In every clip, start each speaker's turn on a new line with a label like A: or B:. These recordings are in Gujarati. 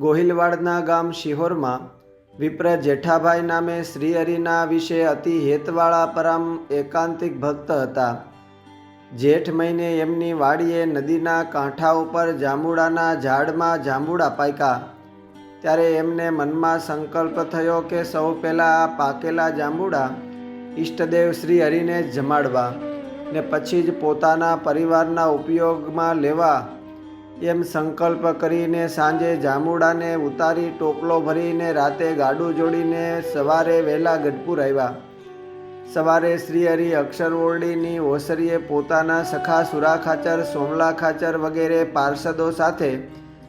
A: ગોહિલવાડના ગામ શિહોરમાં વિપ્ર જેઠાભાઈ નામે શ્રીહરિના વિશે અતિ હેતવાળા પરમ એકાંતિક ભક્ત હતા. જેઠ મહિને એમની વાડીએ નદીના કાંઠા ઉપર જાંબુડાના ઝાડમાં જાંબુડા પાક્યા ત્યારે એમને મનમાં સંકલ્પ થયો કે સૌ પહેલાં આ પાકેલા જાંબુડા ઈષ્ટદેવ શ્રી હરિને જમાડવા ને પછી જ પોતાના પરિવારના ઉપયોગમાં લેવા એમ સંકલ્પ કરીને સાંજે જામુડાને ઉતારી ટોપલો ભરીને રાતે ગાડું જોડીને સવારે વહેલા ગઢપુર આવ્યા. સવારે શ્રીહરિ અક્ષર ઓરડીની ઓસરીએ પોતાના સખા સુરા ખાચર, સોમલા ખાચર વગેરે પાર્ષદો સાથે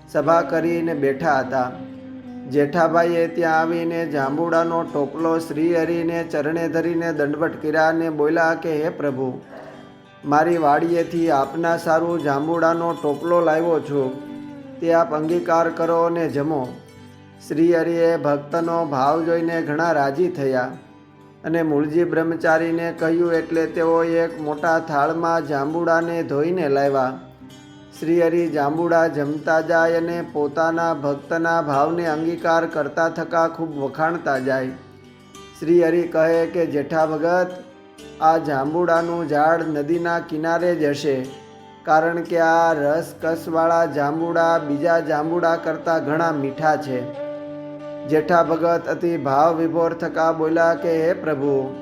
A: સભા કરીને બેઠા હતા. જેઠાભાઈએ ત્યાં આવીને જાંબુડાનો ટોપલો શ્રીહરિને ચરણે ધરીને દંડવટ કર્યા અને બોલ્યા કે, હે પ્રભુ મારી વાડીએથી આપના સારું જાંબુડાનો ટોપલો લાવ્યો છું. તે આપ અંગીકાર કરો અને જમો. શ્રી હરિએ ભક્તનો ભાવ જોઈને ઘણા રાજી થયા અને મૂળજી બ્રહ્મચારીને કહ્યું એટલે તેઓ એક મોટા થાળમાં જાંબુડાને ધોઈને લાવ્યા. શ્રીહરિ જાંબુડા જમતા જાય અને પોતાના ભક્તના ભાવને અંગીકાર કરતા થકા ખૂબ વખાણતા જાય. શ્રીહરિ કહે કે જેઠા ભગત આ જાંબુડાનું ઝાડ નદીના કિનારે જ હશે. કારણ કે આ રસ કસવાળા જાંબુડા બીજા જાંબુડા કરતાં ઘણા મીઠા છે. જેઠા ભગત અતિ ભાવ વિભોર થકા બોલ્યા કે, હે પ્રભુ,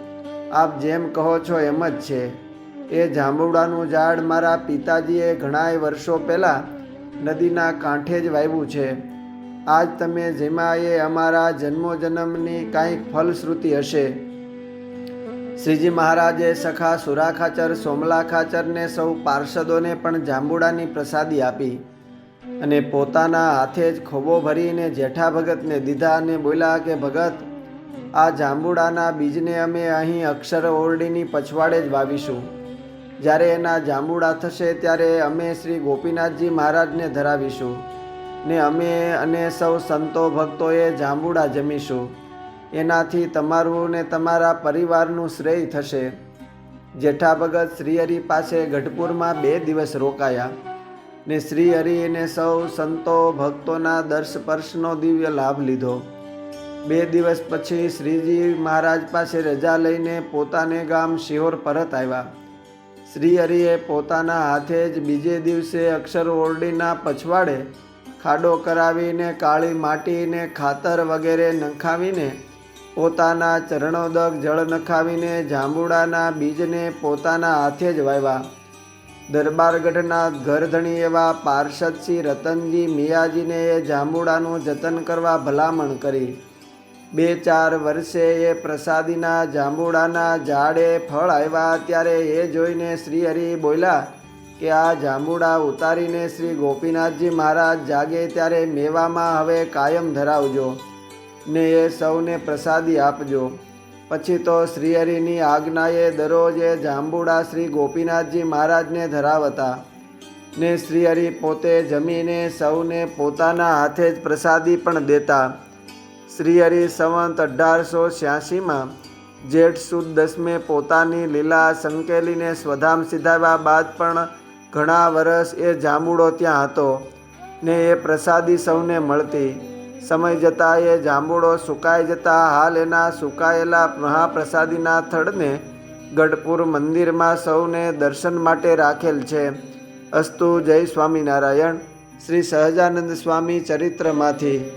A: આપ જેમ કહો છો એમ જ છે. એ જાંબુડાનું ઝાડ મારા પિતાજીએ ઘણાય વર્ષો પહેલાં નદીના કાંઠે જ વાવ્યું છે. આજ તમે જેમાં એ અમારા જન્મો જન્મની કાંઈક ફલશ્રુતિ હશે. શ્રીજી મહારાજે સખા સુરાખાચર, સોમલાખાચરને સૌ પાર્ષદોને પણ જાંબુડાની પ્રસાદી આપી અને પોતાના હાથે જ ખોબો ભરીને જેઠા ભગતને દીધા અને બોલ્યા કે, ભગત, આ જાંબુડાના બીજને અમે અહીં અક્ષર ઓરડીની પછવાડે જ વાવીશું. જ્યારે એના જાંબુડા થશે ત્યારે અમે શ્રી ગોપીનાથજી મહારાજને ધરાવીશું ને અમે અને સૌ સંતો ભક્તોએ જાંબુડા જમીશું. એનાથી તમારું ને તમારા પરિવારનું શ્રેય થશે. જેઠા ભગત શ્રીહરિ પાસે ગઢપુરમાં બે દિવસ રોકાયા ને શ્રીહરિ અને સૌ સંતો ભક્તોના દર્શ સ્પર્શનો દિવ્ય લાભ લીધો. બે દિવસ પછી શ્રીજી મહારાજ પાસે રજા લઈને પોતાને ગામ શિહોર પરત આવ્યા. શ્રીહરિએ પોતાના હાથે જ બીજે દિવસે અક્ષર ઓરડીના પછવાડે ખાડો કરાવીને, કાળી માટીને, ખાતર વગેરે નખાવીને પોતાના ચરણોદક જળ નખાવીને જાંબુડાના બીજને પોતાના હાથે જ વાવ્યા દરબારગઢના ઘરધણી એવા પાર્ષદસિંહ રતનજી મિયાજીને એ જાંબુડાનું જતન કરવા ભલામણ કરી. બે ચાર વર્ષે એ પ્રસાદીના જાંબુડાના ઝાડે ફળ આવ્યા ત્યારે એ જોઈને શ્રી હરિ બોલ્યા કે આ જાંબુડા ઉતારીને શ્રી ગોપીનાથજી મહારાજ જાગે ત્યારે મેવામાં હવે કાયમ ધરાવજો. ને એ સૌને પ્રસાદી આપજો. પછી તો શ્રીહરિની આજ્ઞાએ દરરોજ જાંબુડા શ્રી ગોપીનાથજી મહારાજને ધરાવતા ને શ્રીહરિ પોતે જમીને સૌને પોતાના હાથે જ પ્રસાદી પણ દેતા. શ્રીહરિ સંવંત અઢારસો છ્યાસીમાં જેઠ સુદ દસમે પોતાની લીલા સંકેલીને સ્વધામ સિધાવ્યા બાદ પણ ઘણા વર્ષ એ જાંબુડો ત્યાં હતો ને એ પ્રસાદી સૌને મળતી. સમય જતાં એ જાંબુડો સુકાઈ જતા હાલ એના સુકાયેલા મહાપ્રસાદીના થડને ગઢપુર મંદિરમાં સૌને દર્શન માટે રાખેલ છે. અસ્તુ જય સ્વામિનારાયણ. શ્રી સહજાનંદ સ્વામી ચરિત્રમાંથી.